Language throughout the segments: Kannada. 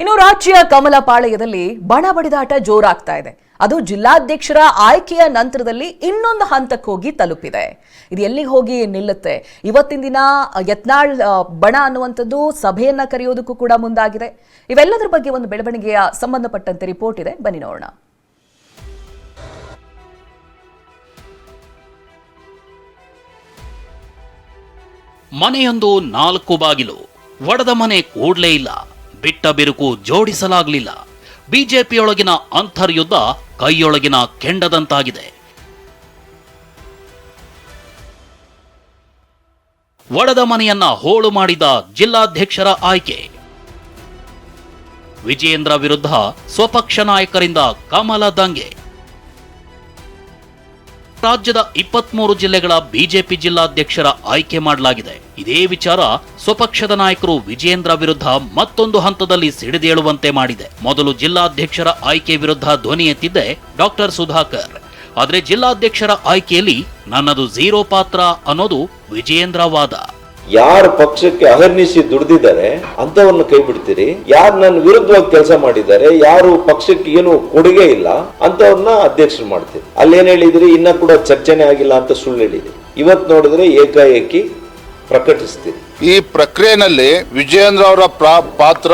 ಇನ್ನು ರಾಜ್ಯ ಕಮಲಪಾಳ್ಯದಲ್ಲಿ ಬಣ ಬಡಿದಾಟ ಜೋರಾಗ್ತಾ ಇದೆ. ಅದು ಜಿಲ್ಲಾಧ್ಯಕ್ಷರ ಆಯ್ಕೆಯ ನಂತರದಲ್ಲಿ ಇನ್ನೊಂದು ಹಂತಕ್ಕೆ ಹೋಗಿ ತಲುಪಿದೆ. ಇದು ಎಲ್ಲಿಗೆ ಹೋಗಿ ನಿಲ್ಲುತ್ತೆ? ಇವತ್ತಿನ ದಿನ ಯತ್ನಾಳ್ ಬಣ ಅನ್ನುವಂಥದ್ದು ಸಭೆಯನ್ನ ಕರೆಯೋದಕ್ಕೂ ಕೂಡ ಮುಂದಾಗಿದೆ. ಇವೆಲ್ಲದರ ಬಗ್ಗೆ ಒಂದು ಬೆಳವಣಿಗೆಯ ಸಂಬಂಧಪಟ್ಟಂತೆ ರಿಪೋರ್ಟ್ ಇದೆ. ಬನ್ನಿ ನೋಡೋಣ. ಮನೆಯೊಂದು ನಾಲ್ಕು ಬಾಗಿಲು, ಒಡೆದ ಮನೆ ಕೂಡ್ಲೇ ಇಲ್ಲ. ಬಿಟ್ಟ ಬಿರುಕು ಜೋಡಿಸಲಾಗಲಿಲ್ಲ. ಬಿಜೆಪಿಯೊಳಗಿನ ಅಂತರ್ಯುದ್ಧ ಕೈಯೊಳಗಿನ ಕೆಂಡದಂತಾಗಿದೆ. ಒಡೆದ ಮನೆಯನ್ನ ಹೋಳು ಮಾಡಿದ ಜಿಲ್ಲಾಧ್ಯಕ್ಷರ ಆಯ್ಕೆ. ವಿಜಯೇಂದ್ರ ವಿರುದ್ಧ ಸ್ವಪಕ್ಷ ನಾಯಕರಿಂದ ಕಮಲ ದಂಗೆ. ರಾಜ್ಯದ ಇಪ್ಪತ್ಮೂರು ಜಿಲ್ಲೆಗಳ ಬಿಜೆಪಿ ಜಿಲ್ಲಾಧ್ಯಕ್ಷರ ಆಯ್ಕೆ ಮಾಡಲಾಗಿದೆ. ಇದೇ ವಿಚಾರ ಸ್ವಪಕ್ಷದ ನಾಯಕರು ವಿಜೇಂದ್ರ ವಿರುದ್ಧ ಮತ್ತೊಂದು ಹಂತದಲ್ಲಿ ಸಿಡಿದೇಳುವಂತೆ ಮಾಡಿದೆ. ಮೊದಲು ಜಿಲ್ಲಾಧ್ಯಕ್ಷರ ಆಯ್ಕೆ ವಿರುದ್ಧ ಧ್ವನಿ ಎತ್ತಿದ್ದೆ ಡಾಕ್ಟರ್ ಸುಧಾಕರ್. ಆದರೆ ಜಿಲ್ಲಾಧ್ಯಕ್ಷರ ಆಯ್ಕೆಯಲ್ಲಿ ನನ್ನದು ಝೀರೋ ಪಾತ್ರ ಅನ್ನೋದು ವಿಜಯೇಂದ್ರ ವಾದ ಯಾರು ಪಕ್ಷಕ್ಕೆ ಅಹರ್ನಿಸಿ ದುಡ್ದಿದ್ದಾರೆ ಅಂತವನ್ನ ಕೈ ಬಿಡ್ತೀರಿ? ಯಾರು ನನ್ನ ವಿರುದ್ಧವಾಗಿ ಕೆಲಸ ಮಾಡಿದ್ದಾರೆ? ಯಾರು ಪಕ್ಷಕ್ಕೆ ಏನು ಕೊಡುಗೆ ಇಲ್ಲ? ಅಂತವ್ರನ್ನ ಅಧ್ಯಕ್ಷರು ಮಾಡ್ತೀರಿ. ಅಲ್ಲೇನ್ ಹೇಳಿದ್ರಿ? ಇನ್ನ ಕೂಡ ಚರ್ಚೆನೆ ಆಗಿಲ್ಲ ಅಂತ ಸುಳ್ಳು ಹೇಳಿದ್ರಿ. ಇವತ್ ನೋಡಿದ್ರೆ ಏಕಾಏಕಿ ಪ್ರಕಟಿಸ್ತೀರಿ. ಈ ಪ್ರಕ್ರಿಯೆನಲ್ಲಿ ವಿಜಯೇಂದ್ರ ಅವರ ಪಾತ್ರ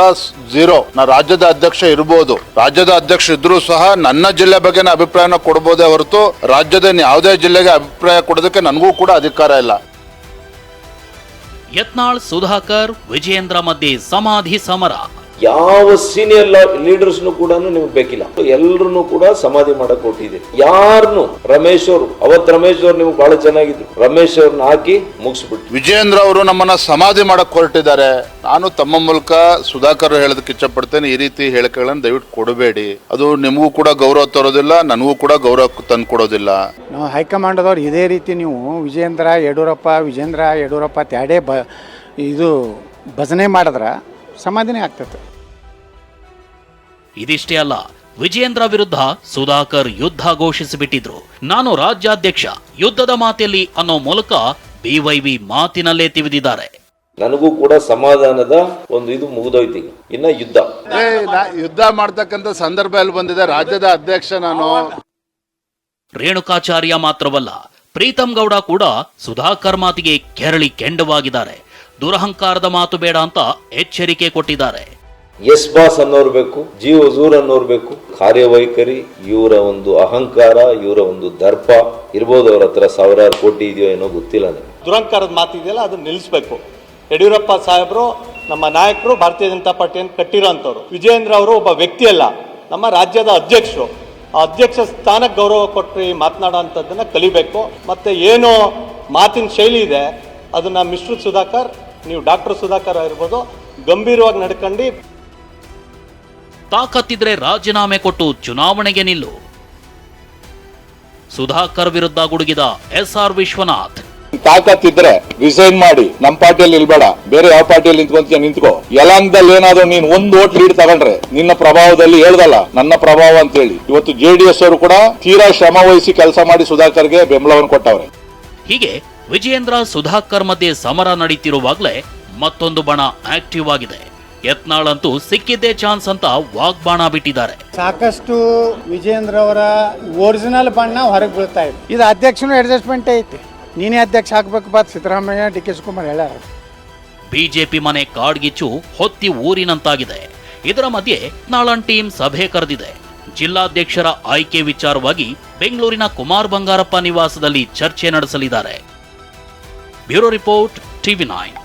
ಝೀರೋ. ನಾ ರಾಜ್ಯದ ಅಧ್ಯಕ್ಷ ಇರಬಹುದು ರಾಜ್ಯದ ಅಧ್ಯಕ್ಷ ಇದ್ರೂ ಸಹ ನನ್ನ ಜಿಲ್ಲೆ ಬಗ್ಗೆ ಅಭಿಪ್ರಾಯನ ಕೊಡಬಹುದೇ ಹೊರತು ರಾಜ್ಯದ ಯಾವುದೇ ಜಿಲ್ಲೆಗೆ ಅಭಿಪ್ರಾಯ ಕೊಡೋದಕ್ಕೆ ನನಗೂ ಕೂಡ ಅಧಿಕಾರ ಇಲ್ಲ. ಯತ್ನಾಳ್ ಸುಧಾಕರ್ ವಿಜಯೇಂದ್ರ ಮಧ್ಯೆ ಸಮಾಧಿ ಸಮರ ಯಾವ ಸೀನಿಯರ್ ಲೀಡರ್ಸ್ನು ಕೂಡ ನಿಮ್ಗೆ ಬೇಕಿಲ್ಲ. ಎಲ್ಲರನ್ನು ಕೂಡ ಸಮಾಧಿ ಮಾಡಕ್ ಕೊಟ್ಟಿದ್ದೀರಿ ಯಾರನ್ನು ರಮೇಶ್ ಅವರು ಅವತ್ ರಮೇಶ್ ಅವ್ರು ನಿಮ್ಗೆ ಬಹಳ ಚೆನ್ನಾಗಿದ್ರು. ರಮೇಶ್ ಅವ್ರನ್ನ ಹಾಕಿ ಮುಗಿಸ್ಬಿಟ್ಟು ವಿಜಯೇಂದ್ರ ಅವರು ನಮ್ಮನ್ನ ಸಮಾಧಿ ಮಾಡಕ್ ಹೊರಟಿದ್ದಾರೆ. ನಾನು ತಮ್ಮ ಮೂಲಕ ಸುಧಾಕರ್ ಹೇಳೋದಕ್ಕೆ ಇಚ್ಛಪಡ್ತೇನೆ. ಈ ರೀತಿ ಹೇಳಿಕೆಗಳನ್ನು ದಯವಿಟ್ಟು ಕೊಡಬೇಡಿ. ಅದು ನಿಮಗೂ ಕೂಡ ಗೌರವ ತರೋದಿಲ್ಲ ನನಗೂ ಕೂಡ ಗೌರವ ತಂದು ಕೊಡೋದಿಲ್ಲ. ನಾವು ಹೈಕಮಾಂಡದವ್ರು ಇದೇ ರೀತಿ ನೀವು ವಿಜಯೇಂದ್ರ ಯಡಿಯೂರಪ್ಪ ವಿಜೇಂದ್ರ ಯಡಿಯೂರಪ್ಪ ತ್ಯಾಡೇ ಬ ಇದು ಭಜನೆ ಮಾಡಿದ್ರೆ ಸಮಾಧಿನೇ ಆಗ್ತದೆ. ಇದಿಷ್ಟೇ ಅಲ್ಲ ವಿಜಯೇಂದ್ರ ವಿರುದ್ಧ ಸುಧಾಕರ್ ಯುದ್ಧ ಘೋಷಿಸಿಬಿಟ್ಟಿದ್ರು. ನಾನು ರಾಜ್ಯಾಧ್ಯಕ್ಷ ಯುದ್ಧದ ಮಾತಲ್ಲಿ ಅನ್ನೋ ಮೂಲಕ ಬಿವೈವಿ ಮಾತಿನಲ್ಲೇ ತಿವಿದಿದ್ದಾರೆ. ನನಗೂ ಕೂಡ ಸಮಾಧಾನದ ಒಂದು ಇದು ಮುಗಿದೋಯ್ತು ಈಗ. ಇನ್ನ ಯುದ್ಧ. ಏ, ನಾ- ಯುದ್ಧ ಮಾಡ್ತಕ್ಕಂಥ ಸಂದರ್ಭ ಎಲ್ಲಿ ಬಂದಿದೆ? ರಾಜ್ಯದ ಅಧ್ಯಕ್ಷ ನಾನು. ರೇಣುಕಾಚಾರ್ಯ ಮಾತ್ರವಲ್ಲ ಪ್ರೀತಂ ಗೌಡ ಕೂಡ ಸುಧಾಕರ್ ಮಾತಿಗೆ ಕೆರಳಿ ಕೆಂಡವಾಗಿದ್ದಾರೆ ದುರಹಂಕಾರದ ಮಾತು ಬೇಡ ಅಂತ ಎಚ್ಚರಿಕೆ ಕೊಟ್ಟಿದ್ದಾರೆ. ಎಸ್ ಬಾಸ್ ಅನ್ನೋರ್ಬೇಕು ಜೀವ ಜಿ ಹಜೂರ್ ಅನ್ನೋರು ಬೇಕು ಕಾರ್ಯವೈಖರಿ ಇವರ ಒಂದು ಅಹಂಕಾರ ಇವರ ಒಂದು ದರ್ಪ ಇರ್ಬೋದು ಅವ್ರ ಹತ್ರ ಸಾವಿರಾರು ಕೋಟಿ ಇದೆಯೋ ಏನೋ ಗೊತ್ತಿಲ್ಲ ನನಗೆ ದುರಂಕಾರದ ಮಾತಿದೆಯಲ್ಲ ಅದನ್ನ ನಿಲ್ಲಿಸಬೇಕು. ಯಡಿಯೂರಪ್ಪ ಸಾಹೇಬರು ನಮ್ಮ ನಾಯಕರು ಭಾರತೀಯ ಜನತಾ ಪಾರ್ಟಿಯನ್ನು ಕಟ್ಟಿರೋಂಥವ್ರು. ವಿಜಯೇಂದ್ರ ಅವರು ಒಬ್ಬ ವ್ಯಕ್ತಿ ಅಲ್ಲ ನಮ್ಮ ರಾಜ್ಯದ ಅಧ್ಯಕ್ಷರು. ಆ ಅಧ್ಯಕ್ಷ ಸ್ಥಾನಕ್ಕೆ ಗೌರವ ಕೊಟ್ಟು ಮಾತನಾಡೋ ಅಂಥದ್ದನ್ನು ಕಲಿಬೇಕು. ಮತ್ತು ಏನು ಮಾತಿನ ಶೈಲಿ ಇದೆ ಅದನ್ನು ಮಿಸ್ಟರ್ ಸುಧಾಕರ್ ನೀವು ಡಾಕ್ಟರ್ ಸುಧಾಕರ್ ಆಗಿರ್ಬೋದು ಗಂಭೀರವಾಗಿ ನಡ್ಕೊಂಡು. ತಾಕತ್ತಿದ್ರೆ ರಾಜೀನಾಮೆ ಕೊಟ್ಟು ಚುನಾವಣೆಗೆ ನಿಲ್ಲು. ಸುಧಾಕರ್ ವಿರುದ್ಧ ಗುಡುಗಿದ ಎಸ್ ಆರ್ ವಿಶ್ವನಾಥ್. ತಾಕತ್ತಿದ್ರೆ ರಿಸೈನ್ ಮಾಡಿ ನಮ್ಮ ಪಾರ್ಟಿಯಲ್ಲಿ ಇಲ್ಬೇಡ ಬೇರೆ ಯಾವ ಪಾರ್ಟಿಯಲ್ಲಿ ನಿಂತ್ಕೊಂತೀಯ ನಿಂತ್ಕೋ. ಯಲಾಂಗದಲ್ಲಿ ಏನಾದ್ರು ನೀನ್ ಒಂದು ಓಟ್ ಲೀಡ್ ತಗೊಂಡ್ರೆ ನಿನ್ನ ಪ್ರಭಾವದಲ್ಲಿ ಹೇಳ್ದಲ್ಲ ನನ್ನ ಪ್ರಭಾವ ಅಂತ ಹೇಳಿ ಇವತ್ತು ಜೆಡಿಎಸ್ ಡಿ ಎಸ್ ಅವರು ಕೂಡ ತೀರಾ ಶ್ರಮ ವಹಿಸಿ ಕೆಲಸ ಮಾಡಿ ಸುಧಾಕರ್ಗೆ ಬೆಂಬಲವನ್ನು ಕೊಟ್ಟವ್ರೆ. ಹೀಗೆ ವಿಜಯೇಂದ್ರ ಸುಧಾಕರ್ ಮಧ್ಯೆ ಸಮರ ನಡೀತಿರುವಾಗಲೇ ಮತ್ತೊಂದು ಬಣ ಆಕ್ಟಿವ್ ಆಗಿದೆ. ಯತ್ನಾಳ್ ಅಂತೂ ಸಿಕ್ಕಿದ್ದೇ ಚಾನ್ಸ್ ಅಂತ ವಾಗ್ಬಾಣ ಬಿಟ್ಟಿದ್ದಾರೆ. ಸಾಕಷ್ಟು ವಿಜೇಂದ್ರ ಅವರ ಒರಿಜಿನಲ್ ಬಣ್ಣ ಹೊರಗೆ ಬೀಳ್ತಾ ಇದೆ. ಇದು ಅಧ್ಯಕ್ಷನೂ ಅಡ್ಜಸ್ಟ್ಮೆಂಟ್ ಐತಿ. ನೀನೇ ಅಧ್ಯಕ್ಷ ಆಗ್ಬೇಕು ಅಂತ ಸಿದ್ದರಾಮಯ್ಯ ಡಿ ಕೆ ಶಿವಕುಮಾರ್ ಹೇಳ್ಯಾರ. ಬಿಜೆಪಿ ಮನೆ ಕಾಡ್ಗಿಚ್ಚು ಹೊತ್ತಿ ಊರಿನಂತಾಗಿದೆ. ಇದರ ಮಧ್ಯೆ ಯತ್ನಾಳನ್ ಟೀಮ್ ಸಭೆ ಕರೆದಿದೆ. ಜಿಲ್ಲಾಧ್ಯಕ್ಷರ ಆಯ್ಕೆ ವಿಚಾರವಾಗಿ ಬೆಂಗಳೂರಿನ ಕುಮಾರ್ ಬಂಗಾರಪ್ಪ ನಿವಾಸದಲ್ಲಿ ಚರ್ಚೆ ನಡೆಸಲಿದ್ದಾರೆ. Bureau report TV nine